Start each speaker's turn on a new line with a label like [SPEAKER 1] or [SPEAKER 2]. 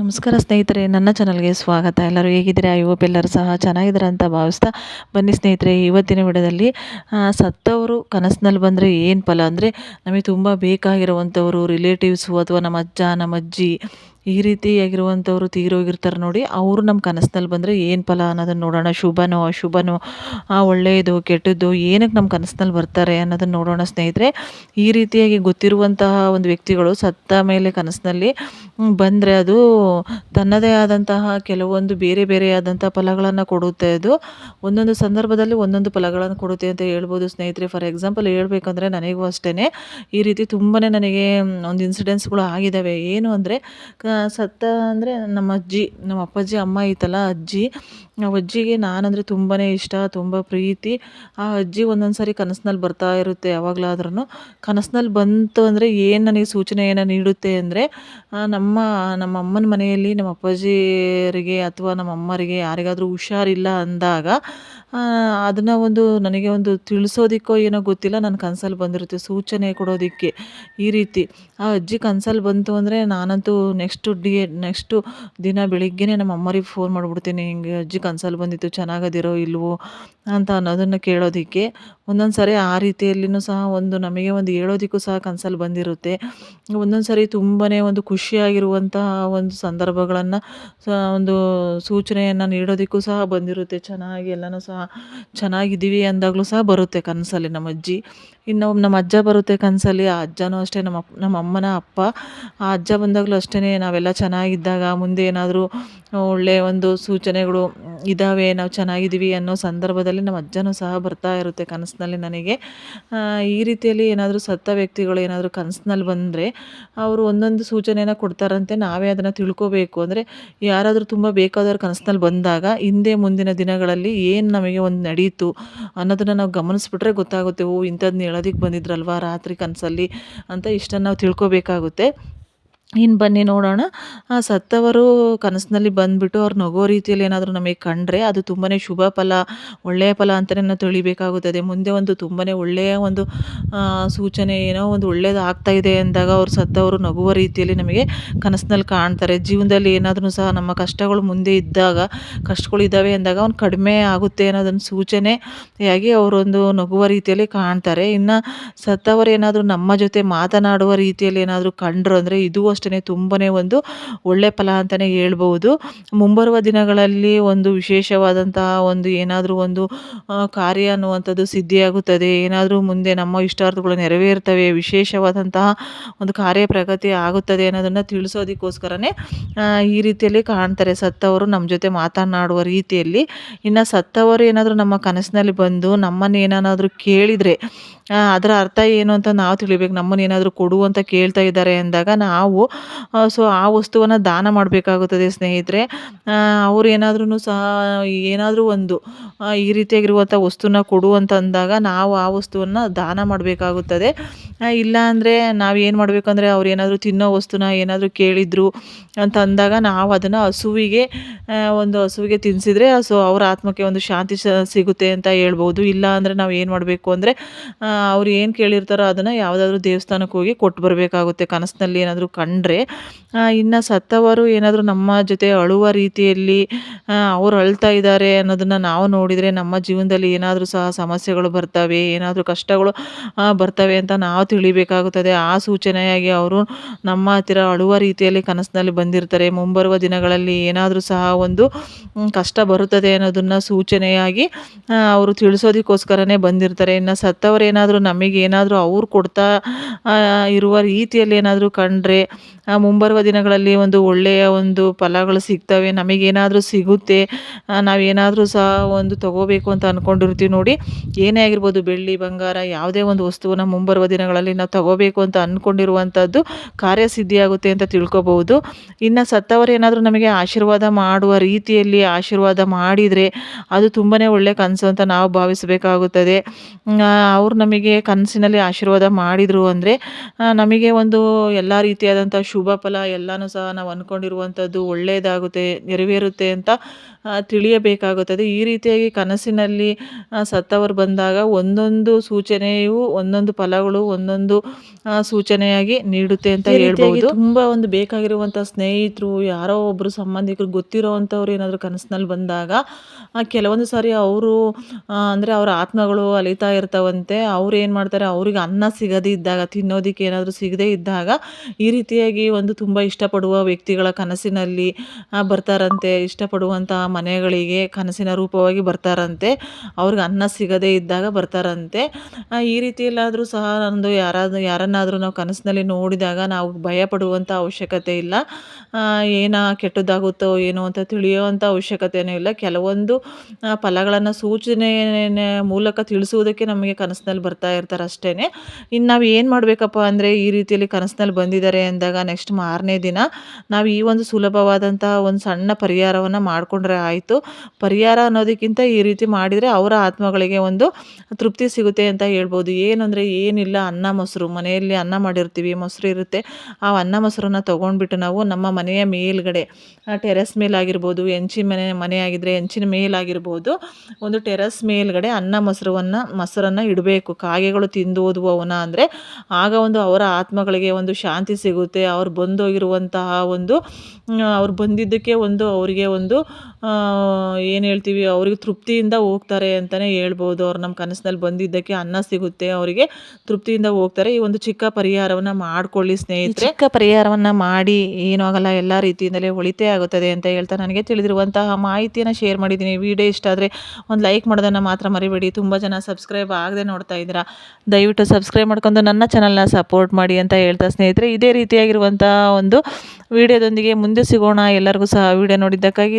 [SPEAKER 1] ನಮಸ್ಕಾರ ಸ್ನೇಹಿತರೆ, ನನ್ನ ಚಾನಲ್ಗೆ ಸ್ವಾಗತ. ಎಲ್ಲರೂ ಹೇಗಿದ್ದೀರಾ? ಐ ಹೋಪ್ ಎಲ್ಲರೂ ಸಹ ಚೆನ್ನಾಗಿದ್ದಾರೆ ಅಂತ ಭಾವಿಸ್ತಾ ಬನ್ನಿ ಸ್ನೇಹಿತರೆ. ಇವತ್ತಿನ ವಿಡಿಯೋದಲ್ಲಿ ಸತ್ತವರು ಕನಸಿನಲ್ಲಿ ಬಂದರೆ ಏನು ಫಲ? ಅಂದರೆ ನಮಗೆ ತುಂಬ ಬೇಕಾಗಿರುವಂಥವರು ರಿಲೇಟಿವ್ಸು ಅಥವಾ ನಮ್ಮ ಅಜ್ಜ, ನಮ್ಮ ಅಜ್ಜಿ ಈ ರೀತಿಯಾಗಿರುವಂಥವ್ರು ತೀರೋಗಿರ್ತಾರೆ ನೋಡಿ. ಅವರು ನಮ್ಮ ಕನಸಿನಲ್ಲಿ ಬಂದರೆ ಏನು ಫಲ ಅನ್ನೋದನ್ನು ನೋಡೋಣ. ಶುಭನೋ ಅಶುಭನೋ ಒಳ್ಳೆಯದು ಕೆಟ್ಟದ್ದು ಏನಕ್ಕೆ ನಮ್ಮ ಕನಸಿನಲ್ಲಿ ಬರ್ತಾರೆ ಅನ್ನೋದನ್ನು ನೋಡೋಣ ಸ್ನೇಹಿತರೆ. ಈ ರೀತಿಯಾಗಿ ಗೊತ್ತಿರುವಂತಹ ಒಂದು ವ್ಯಕ್ತಿಗಳು ಸತ್ತ ಮೇಲೆ ಕನಸಿನಲ್ಲಿ ಬಂದರೆ ಅದು ತನ್ನದೇ ಆದಂತಹ ಕೆಲವೊಂದು ಬೇರೆ ಬೇರೆಯಾದಂಥ ಫಲಗಳನ್ನು ಕೊಡುತ್ತೆ ಅದು. ಒಂದೊಂದು ಸಂದರ್ಭದಲ್ಲಿ ಒಂದೊಂದು ಫಲಗಳನ್ನು ಕೊಡುತ್ತೆ ಅಂತ ಹೇಳ್ಬೋದು ಸ್ನೇಹಿತರೆ. ಫಾರ್ ಎಕ್ಸಾಂಪಲ್ ಹೇಳಬೇಕಂದ್ರೆ ನನಗೂ ಅಷ್ಟೇ ಈ ರೀತಿ ತುಂಬಾ ನನಗೆ ಒಂದು ಇನ್ಸಿಡೆನ್ಸ್ಗಳು ಆಗಿದ್ದಾವೆ. ಏನು ಅಂದರೆ ಸತ್ತ ಅಂದರೆ ನಮ್ಮ ಅಜ್ಜಿ, ನಮ್ಮ ಅಪ್ಪಾಜಿ, ಅಮ್ಮ ಐತಲ್ಲ ಅಜ್ಜಿ. ಆ ಅಜ್ಜಿಗೆ ನಾನಂದರೆ ತುಂಬಾ ಇಷ್ಟ, ತುಂಬ ಪ್ರೀತಿ. ಆ ಅಜ್ಜಿ ಒಂದೊಂದು ಸಾರಿ ಕನಸಿನಲ್ಲಿ ಬರ್ತಾ ಇರುತ್ತೆ ಯಾವಾಗಲಾದ್ರೂ ಕನಸಿನಲ್ಲಿ ಬಂತು ಅಂದರೆ ಏನು ನನಗೆ ಸೂಚನೆಯನ್ನು ನೀಡುತ್ತೆ ಅಂದರೆ ನಮ್ಮ ನಮ್ಮ ಅಮ್ಮನ ಮನೆಯಲ್ಲಿ ನಮ್ಮ ಅಪ್ಪಾಜಿಯರಿಗೆ ಅಥವಾ ನಮ್ಮ ಅಮ್ಮರಿಗೆ ಯಾರಿಗಾದರೂ ಹುಷಾರಿಲ್ಲ ಅಂದಾಗ ಅದನ್ನು ಒಂದು ನನಗೆ ಒಂದು ತಿಳಿಸೋದಿಕ್ಕೋ ಏನೋ ಗೊತ್ತಿಲ್ಲ, ನನ್ನ ಕನಸಲ್ಲಿ ಬಂದಿರುತ್ತೆ ಸೂಚನೆ ಕೊಡೋದಕ್ಕೆ ಈ ರೀತಿ. ಆ ಅಜ್ಜಿ ಕನಸಲ್ಲಿ ಬಂತು ಅಂದರೆ ನಾನಂತೂ ನೆಕ್ಸ್ಟು ಡಿ, ನೆಕ್ಸ್ಟು ದಿನ ಬೆಳಿಗ್ಗೆನೇ ನಮ್ಮ ಅಮ್ಮರಿಗೆ ಫೋನ್ ಮಾಡಿಬಿಡ್ತೀನಿ, ಹಿಂಗೆ ಅಜ್ಜಿ ಕನ್ಸಲ್ಲಿ ಬಂದಿತ್ತು, ಚೆನ್ನಾಗದಿರೋ ಇಲ್ವೋ ಅಂತ ಅನ್ನೋದನ್ನು ಕೇಳೋದಕ್ಕೆ. ಒಂದೊಂದು ಸಾರಿ ಆ ರೀತಿಯಲ್ಲಿಯೂ ಸಹ ಒಂದು ನಮಗೆ ಒಂದು ಹೇಳೋದಕ್ಕೂ ಸಹ ಕನ್ಸಲ್ಲಿ ಬಂದಿರುತ್ತೆ. ಒಂದೊಂದು ಸಾರಿ ತುಂಬಾ ಒಂದು ಖುಷಿಯಾಗಿರುವಂತಹ ಒಂದು ಸಂದರ್ಭಗಳನ್ನು ಒಂದು ಸೂಚನೆಯನ್ನು ನೀಡೋದಕ್ಕೂ ಸಹ ಬಂದಿರುತ್ತೆ. ಚೆನ್ನಾಗಿ ಎಲ್ಲನೂ ಸಹ ಚೆನ್ನಾಗಿದ್ದೀವಿ ಅಂದಾಗಲೂ ಸಹ ಬರುತ್ತೆ ಕನಸಲ್ಲಿ ನಮ್ಮ ಅಜ್ಜಿ. ಇನ್ನು ನಮ್ಮ ಅಜ್ಜ ಬರುತ್ತೆ ಕನಸಲ್ಲಿ, ಆ ಅಜ್ಜನೂ ಅಷ್ಟೇ, ನಮ್ಮ ನಮ್ಮ ಅಮ್ಮನ ಅಪ್ಪ. ಆ ಅಜ್ಜ ಬಂದಾಗಲೂ ಅಷ್ಟೇ ನಾವೆಲ್ಲ ಚೆನ್ನಾಗಿದ್ದಾಗ ಮುಂದೆ ಏನಾದರೂ ಒಳ್ಳೆಯ ಒಂದು ಸೂಚನೆಗಳು ಇದ್ದಾವೆ ನಾವು ಚೆನ್ನಾಗಿದ್ದೀವಿ ಅನ್ನೋ ಸಂದರ್ಭದಲ್ಲಿ ನಮ್ಮ ಅಜ್ಜನೂ ಸಹ ಬರ್ತಾ ಇರುತ್ತೆ ಕನಸಿನಲ್ಲಿ ನನಗೆ. ಈ ರೀತಿಯಲ್ಲಿ ಏನಾದರೂ ಸತ್ತ ವ್ಯಕ್ತಿಗಳು ಏನಾದರೂ ಕನಸಿನಲ್ಲಿ ಬಂದರೆ ಅವರು ಒಂದೊಂದು ಸೂಚನೆಯನ್ನು ಕೊಡ್ತಾರಂತೆ, ನಾವೇ ಅದನ್ನು ತಿಳ್ಕೋಬೇಕು. ಅಂದರೆ ಯಾರಾದರೂ ತುಂಬ ಬೇಕಾದವ್ರು ಕನಸಿನಲ್ಲಿ ಬಂದಾಗ ಹಿಂದೆ ಮುಂದಿನ ದಿನಗಳಲ್ಲಿ ಏನು ನಮಗೆ ಒಂದು ನಡೀತು ಅನ್ನೋದನ್ನು ನಾವು ಗಮನಿಸ್ಬಿಟ್ರೆ ಗೊತ್ತಾಗುತ್ತೆ, ಓ ಇಂಥದ್ದನ್ನ ಹೇಳೋದಕ್ಕೆ ಬಂದಿದ್ರಲ್ವ ರಾತ್ರಿ ಕನಸಲ್ಲಿ ಅಂತ ಇಷ್ಟನ್ನು ನಾವು ತಿಳ್ಕೊಬೇಕಾಗುತ್ತೆ. ಇನ್ನು ಬನ್ನಿ ನೋಡೋಣ. ಸತ್ತವರು ಕನಸಿನಲ್ಲಿ ಬಂದುಬಿಟ್ಟು ಅವ್ರು ನಗೋ ರೀತಿಯಲ್ಲಿ ಏನಾದರೂ ನಮಗೆ ಕಂಡ್ರೆ ಅದು ತುಂಬಾ ಶುಭ ಫಲ, ಒಳ್ಳೆಯ ಫಲ ಅಂತಲೇ ನಾವು ತಿಳಿಬೇಕಾಗುತ್ತದೆ. ಮುಂದೆ ಒಂದು ತುಂಬಾ ಒಳ್ಳೆಯ ಒಂದು ಸೂಚನೆ ಏನೋ ಒಂದು ಒಳ್ಳೆಯದು ಆಗ್ತಾ ಇದೆ ಅಂದಾಗ ಅವ್ರು ಸತ್ತವರು ನಗುವ ರೀತಿಯಲ್ಲಿ ನಮಗೆ ಕನಸಿನಲ್ಲಿ ಕಾಣ್ತಾರೆ. ಜೀವನದಲ್ಲಿ ಏನಾದರೂ ಸಹ ನಮ್ಮ ಕಷ್ಟಗಳು ಮುಂದೆ ಇದ್ದಾಗ, ಕಷ್ಟಗಳು ಇದ್ದಾವೆ ಅಂದಾಗ ಅವ್ನು ಕಡಿಮೆ ಆಗುತ್ತೆ ಅನ್ನೋದನ್ನು ಸೂಚನೆಯಾಗಿ ಅವರೊಂದು ನಗುವ ರೀತಿಯಲ್ಲಿ ಕಾಣ್ತಾರೆ. ಇನ್ನು ಸತ್ತವರು ಏನಾದರೂ ನಮ್ಮ ಜೊತೆ ಮಾತನಾಡುವ ರೀತಿಯಲ್ಲಿ ಏನಾದರೂ ಕಂಡ್ರು ಅಂದರೆ ಇದು ಅಷ್ಟೇ ತುಂಬನೇ ಒಂದು ಒಳ್ಳೆ ಫಲ ಅಂತಲೇ ಹೇಳ್ಬೋದು ಮುಂಬರುವ ದಿನಗಳಲ್ಲಿ ಒಂದು ವಿಶೇಷವಾದಂತಹ ಒಂದು ಏನಾದರೂ ಒಂದು ಕಾರ್ಯ ಅನ್ನುವಂಥದ್ದು ಸಿದ್ಧಿಯಾಗುತ್ತದೆ. ಏನಾದರೂ ಮುಂದೆ ನಮ್ಮ ಇಷ್ಟಾರ್ಥಗಳು ನೆರವೇರ್ತವೆ, ವಿಶೇಷವಾದಂತಹ ಒಂದು ಕಾರ್ಯ ಪ್ರಗತಿ ಆಗುತ್ತದೆ ಅನ್ನೋದನ್ನು ತಿಳಿಸೋದಕ್ಕೋಸ್ಕರನೇ ಈ ರೀತಿಯಲ್ಲಿ ಕಾಣ್ತಾರೆ. ಸತ್ತವರು ನಮ್ಮ ಜೊತೆ ಮಾತನಾಡುವ ರೀತಿಯಲ್ಲಿ. ಇನ್ನು ಸತ್ತವರು ಏನಾದರೂ ನಮ್ಮ ಕನಸಿನಲ್ಲಿ ಬಂದು ನಮ್ಮನ್ನು ಏನಾದರೂ ಕೇಳಿದರೆ ಅದರ ಅರ್ಥ ಏನು ಅಂತ ನಾವು ತಿಳಿಬೇಕು. ನಮ್ಮನ್ನು ಏನಾದರೂ ಕೊಡು ಅಂತ ಕೇಳ್ತಾ ಇದ್ದಾರೆ ಅಂದಾಗ ನಾವು ಸೊ ಆ ವಸ್ತುವನ್ನು ದಾನ ಮಾಡಬೇಕಾಗುತ್ತದೆ ಸ್ನೇಹಿತರೆ. ಅವ್ರು ಏನಾದ್ರೂ ಸಹ ಏನಾದರೂ ಒಂದು ಈ ರೀತಿಯಾಗಿರುವಂಥ ವಸ್ತುನ ಕೊಡು ಅಂತ ಅಂದಾಗ ನಾವು ಆ ವಸ್ತುವನ್ನು ದಾನ ಮಾಡಬೇಕಾಗುತ್ತದೆ. ಇಲ್ಲ ಅಂದರೆ ನಾವು ಏನು ಮಾಡಬೇಕಂದ್ರೆ ಅವ್ರು ಏನಾದರೂ ತಿನ್ನೋ ವಸ್ತುನ ಏನಾದರೂ ಕೇಳಿದ್ರು ಅಂತ ಅಂದಾಗ ನಾವು ಅದನ್ನು ಹಸುವಿಗೆ ಒಂದು ಹಸುವಿಗೆ ತಿನ್ನಿಸಿದ್ರೆ ಸೊ ಅವ್ರ ಆತ್ಮಕ್ಕೆ ಒಂದು ಶಾಂತಿ ಸಿಗುತ್ತೆ ಅಂತ ಹೇಳ್ಬೋದು. ಇಲ್ಲ ಅಂದರೆ ನಾವು ಏನು ಮಾಡಬೇಕು ಅಂದರೆ ಅವ್ರು ಏನು ಕೇಳಿರ್ತಾರೋ ಅದನ್ನು ಯಾವುದಾದ್ರೂ ದೇವಸ್ಥಾನಕ್ಕೆ ಹೋಗಿ ಕೊಟ್ಟು ಬರಬೇಕಾಗುತ್ತೆ. ಕನಸಿನಲ್ಲಿ ಏನಾದರೂ ಕಂಡರೆ ಇನ್ನು ಸತ್ತವರು ಏನಾದರೂ ನಮ್ಮ ಜೊತೆ ಅಳುವ ರೀತಿಯಲ್ಲಿ ಅವ್ರು ಅಳ್ತಾ ಇದ್ದಾರೆ ಅನ್ನೋದನ್ನು ನಾವು ನೋಡಿದರೆ ನಮ್ಮ ಜೀವನದಲ್ಲಿ ಏನಾದರೂ ಸಹ ಸಮಸ್ಯೆಗಳು ಬರ್ತವೆ, ಏನಾದರೂ ಕಷ್ಟಗಳು ಬರ್ತವೆ ಅಂತ ನಾವು ತಿಳಿಬೇಕಾಗುತ್ತದೆ. ಆ ಸೂಚನೆಯಾಗಿ ಅವರು ನಮ್ಮ ಹತ್ತಿರ ಅಳುವ ರೀತಿಯಲ್ಲಿ ಕನಸಿನಲ್ಲಿ ಬಂದಿರ್ತಾರೆ. ಮುಂಬರುವ ದಿನಗಳಲ್ಲಿ ಏನಾದರೂ ಸಹ ಒಂದು ಕಷ್ಟ ಬರುತ್ತದೆ ಅನ್ನೋದನ್ನು ಸೂಚನೆಯಾಗಿ ಅವರು ತಿಳಿಸೋದಕ್ಕೋಸ್ಕರನೇ ಬಂದಿರ್ತಾರೆ. ಇನ್ನು ಸತ್ತವರು ಏನಾದರೂ ನಮಗೆ ಏನಾದರೂ ಅವ್ರು ಕೊಡ್ತಾ ಇರುವ ರೀತಿಯಲ್ಲಿ ಏನಾದರೂ ಕಂಡರೆ ಮುಂಬರುವ ದಿನಗಳಲ್ಲಿ ಒಂದು ಒಳ್ಳೆಯ ಒಂದು ಫಲಗಳು ಸಿಗ್ತವೆ ನಮಗೇನಾದರೂ ಸಿಗುತ್ತೆ ನಾವೇನಾದರೂ ಸಹ ಒಂದು ತಗೋಬೇಕು ಅಂತ ಅಂದ್ಕೊಂಡಿರ್ತೀವಿ ನೋಡಿ. ಏನೇ ಆಗಿರ್ಬೋದು ಬೆಳ್ಳಿ, ಬಂಗಾರ, ಯಾವುದೇ ಒಂದು ವಸ್ತುವನ್ನು ಮುಂಬರುವ ದಿನಗಳಲ್ಲಿ ನಾವು ತಗೋಬೇಕು ಅಂತ ಅಂದ್ಕೊಂಡಿರುವಂಥದ್ದು ಕಾರ್ಯಸಿದ್ಧಿಯಾಗುತ್ತೆ ಅಂತ ತಿಳ್ಕೊಬೋದು ಇನ್ನು ಸತ್ತವರು ಏನಾದರೂ ನಮಗೆ ಆಶೀರ್ವಾದ ಮಾಡುವ ರೀತಿಯಲ್ಲಿ ಆಶೀರ್ವಾದ ಮಾಡಿದರೆ ಅದು ತುಂಬಾ ಒಳ್ಳೆಯ ಕನಸು ಅಂತ ನಾವು ಭಾವಿಸಬೇಕಾಗುತ್ತದೆ. ಅವ್ರು ನಮಗೆ ಕನಸಿನಲ್ಲಿ ಆಶೀರ್ವಾದ ಮಾಡಿದರು ಅಂದರೆ ನಮಗೆ ಒಂದು ಎಲ್ಲ ರೀತಿಯಾದಂಥ ಶುಭ ಫಲ ಎಲ್ಲನೂ ಸಹ ನಾವು ಅಂದ್ಕೊಂಡಿರುವಂಥದ್ದು ಒಳ್ಳೆಯದಾಗುತ್ತೆ ನೆರವೇರುತ್ತೆ ಅಂತ ತಿಳಿಯಬೇಕಾಗುತ್ತದೆ. ಈ ರೀತಿಯಾಗಿ ಕನಸಿನಲ್ಲಿ ಸತ್ತವರು ಬಂದಾಗ ಒಂದೊಂದು ಸೂಚನೆಯು ಒಂದೊಂದು ಫಲಗಳು ಒಂದೊಂದು ಒಂದೊಂದು ಸೂಚನೆಯಾಗಿ ನೀಡುತ್ತೆ ಅಂತ ಹೇಳ್ಬೋದು ತುಂಬಾ ಒಂದು ಬೇಕಾಗಿರುವಂಥ ಸ್ನೇಹಿತರು ಯಾರೋ ಒಬ್ಬರು ಸಂಬಂಧಿಕರು ಗೊತ್ತಿರೋವಂಥವ್ರು ಏನಾದರೂ ಕನಸಿನಲ್ಲಿ ಬಂದಾಗ ಕೆಲವೊಂದು ಸಾರಿ ಅವರು ಅಂದರೆ ಅವರ ಆತ್ಮಗಳು ಅಲಿತಾ ಇರ್ತಾವಂತೆ ಅವ್ರು ಏನು ಮಾಡ್ತಾರೆ, ಅವ್ರಿಗೆ ಅನ್ನ ಸಿಗದೇ ಇದ್ದಾಗ, ತಿನ್ನೋದಕ್ಕೆ ಏನಾದರೂ ಸಿಗದೇ ಇದ್ದಾಗ ಈ ರೀತಿಯಾಗಿ ಒಂದು ತುಂಬ ಇಷ್ಟಪಡುವ ವ್ಯಕ್ತಿಗಳ ಕನಸಿನಲ್ಲಿ ಬರ್ತಾರಂತೆ ಇಷ್ಟಪಡುವಂತಹ ಮನೆಗಳಿಗೆ ಕನಸಿನ ರೂಪವಾಗಿ ಬರ್ತಾರಂತೆ, ಅವ್ರಿಗೆ ಅನ್ನ ಸಿಗದೇ ಇದ್ದಾಗ ಬರ್ತಾರಂತೆ. ಈ ರೀತಿಯಲ್ಲಾದರೂ ಸಹ ನಂದು ಯಾರಾದರೂ ಯಾರನ್ನಾದರೂ ನಾವು ಕನಸಿನಲ್ಲಿ ನೋಡಿದಾಗ ನಾವು ಭಯ ಪಡುವಂಥ ಅವಶ್ಯಕತೆ ಇಲ್ಲ. ಏನ ಕೆಟ್ಟದ್ದಾಗುತ್ತೋ ಏನೋ ಅಂತ ತಿಳಿಯುವಂಥ ಅವಶ್ಯಕತೆಯೂ ಇಲ್ಲ. ಕೆಲವೊಂದು ಫಲಗಳನ್ನು ಸೂಚನೆ ಮೂಲಕ ತಿಳಿಸುವುದಕ್ಕೆ ನಮಗೆ ಕನಸಿನಲ್ಲಿ ಬರ್ತಾ ಇರ್ತಾರೆ ಅಷ್ಟೇ ಇನ್ನು ನಾವು ಏನು ಮಾಡಬೇಕಪ್ಪ ಅಂದರೆ ಈ ರೀತಿಯಲ್ಲಿ ಕನಸಿನಲ್ಲಿ ಬಂದಿದ್ದಾರೆ ಅಂದಾಗ ನೆಕ್ಸ್ಟ್ ಮಾರನೇ ದಿನ ನಾವು ಈ ಒಂದು ಸುಲಭವಾದಂಥ ಒಂದು ಸಣ್ಣ ಪರಿಹಾರವನ್ನು ಮಾಡಿಕೊಂಡ್ರೆ ಆಯಿತು. ಪರಿಹಾರ ಅನ್ನೋದಕ್ಕಿಂತ ಈ ರೀತಿ ಮಾಡಿದರೆ ಅವರ ಆತ್ಮಗಳಿಗೆ ಒಂದು ತೃಪ್ತಿ ಸಿಗುತ್ತೆ ಅಂತ ಹೇಳ್ಬೋದು. ಏನಂದರೆ ಏನಿಲ್ಲ ಅನ್ನ, ಮೊಸರು. ಮನೆಯಲ್ಲಿ ಅನ್ನ ಮಾಡಿರ್ತೀವಿ, ಮೊಸರು ಇರುತ್ತೆ. ಆ ಅನ್ನ, ಮೊಸರನ್ನ ತೊಗೊಂಡ್ಬಿಟ್ಟು ನಾವು ನಮ್ಮ ಮನೆಯ ಮೇಲ್ಗಡೆ ಟೆರೆಸ್ ಮೇಲಾಗಿರ್ಬೋದು, ಹೆಂಚಿನ ಮನೆ ಮನೆ ಆಗಿದ್ದರೆ ಹೆಂಚಿನ ಮೇಲಾಗಿರ್ಬೋದು, ಒಂದು ಟೆರೆಸ್ ಮೇಲ್ಗಡೆ ಅನ್ನ ಮೊಸರನ್ನು ಮೊಸರನ್ನು ಇಡಬೇಕು. ಕಾಗೆಗಳು ತಿಂದು ಹೋದವು ಅವನ ಅಂದರೆ ಆಗ ಒಂದು ಅವರ ಆತ್ಮಗಳಿಗೆ ಒಂದು ಶಾಂತಿ ಸಿಗುತ್ತೆ. ಅವ್ರು ಬಂದೋಗಿರುವಂತಹ ಒಂದು, ಅವ್ರು ಬಂದಿದ್ದಕ್ಕೆ ಒಂದು, ಅವರಿಗೆ ಒಂದು ಏನು ಹೇಳ್ತೀವಿ, ಅವ್ರಿಗೆ ತೃಪ್ತಿಯಿಂದ ಹೋಗ್ತಾರೆ ಅಂತಲೇ ಹೇಳ್ಬೋದು. ಅವ್ರು ನಮ್ಮ ಕನಸಿನಲ್ಲಿ ಬಂದಿದ್ದಕ್ಕೆ ಅನ್ನ ಸಿಗುತ್ತೆ, ಅವರಿಗೆ ತೃಪ್ತಿಯಿಂದ ಹೋಗ್ತಾರೆ. ಈ ಒಂದು ಚಿಕ್ಕ ಪರಿಹಾರವನ್ನು ಮಾಡ್ಕೊಳ್ಳಿ ಸ್ನೇಹಿತರೆ. ಚಿಕ್ಕ ಪರಿಹಾರವನ್ನು ಮಾಡಿ ಏನೂ ಆಗಲ್ಲ, ಎಲ್ಲ ರೀತಿಯಿಂದಲೇ ಒಳಿತೇ ಆಗುತ್ತದೆ ಅಂತ ಹೇಳ್ತಾ ನನಗೆ ತಿಳಿದಿರುವಂತಹ ಮಾಹಿತಿಯನ್ನು ಶೇರ್ ಮಾಡಿದ್ದೀನಿ. ವಿಡಿಯೋ ಇಷ್ಟ ಆದರೆ ಒಂದು ಲೈಕ್ ಮಾಡೋದನ್ನು ಮಾತ್ರ ಮರಿಬೇಡಿ. ತುಂಬ ಜನ ಸಬ್ಸ್ಕ್ರೈಬ್ ಆಗದೆ ನೋಡ್ತಾ ಇದ್ದೀರಾ, ದಯವಿಟ್ಟು ಸಬ್ಸ್ಕ್ರೈಬ್ ಮಾಡ್ಕೊಂಡು ನನ್ನ ಚಾನಲ್ನ ಸಪೋರ್ಟ್ ಮಾಡಿ ಅಂತ ಹೇಳ್ತಾ ಸ್ನೇಹಿತರೆ. ಇದೇ ರೀತಿಯಾಗಿರುವಂತಹ ಒಂದು ವಿಡಿಯೋದೊಂದಿಗೆ ಮುಂದೆ ಸಿಗೋಣ. ಎಲ್ಲರಿಗೂ ಸಹ ವಿಡಿಯೋ ನೋಡಿದ್ದಕ್ಕಾಗಿ